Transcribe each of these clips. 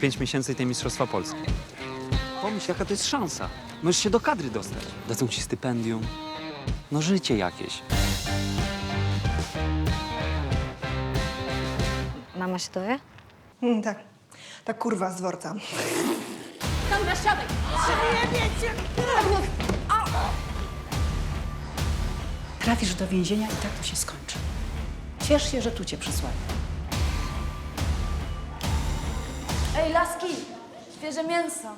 pięć miesięcy i te Mistrzostwa Polski. Pomyśl, jaka to jest szansa. Możesz się do kadry dostać. Dadzą ci stypendium. No życie jakieś. Mama się dowie? Mm, tak. Ta kurwa z dworca. Sandra, siadaj! Trafisz do więzienia i tak to się skończy. Ciesz się, że tu cię przysłali. Ej, laski! Świeże mięso.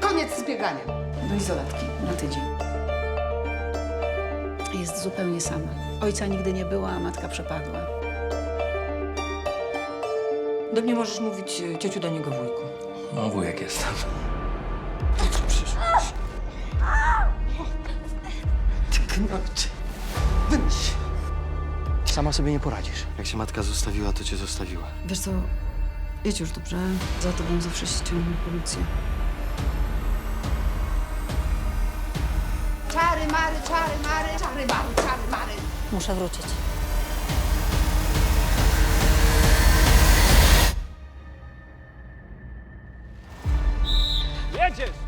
Koniec z bieganiem. Do izolatki na tydzień. Jest zupełnie sama. Ojca nigdy nie była, a matka przepadła. Do mnie możesz mówić y, ciociu, do niego wujku. No, wujek jestem. Sama sobie nie poradzisz. Jak się matka zostawiła, to cię zostawiła. Wiesz co, jedź już dobrze. Za tobą zawsze ściągnie policję. Czary, mary, czary, mary, czary, mary, czary, mary. Muszę wrócić. Jedziesz!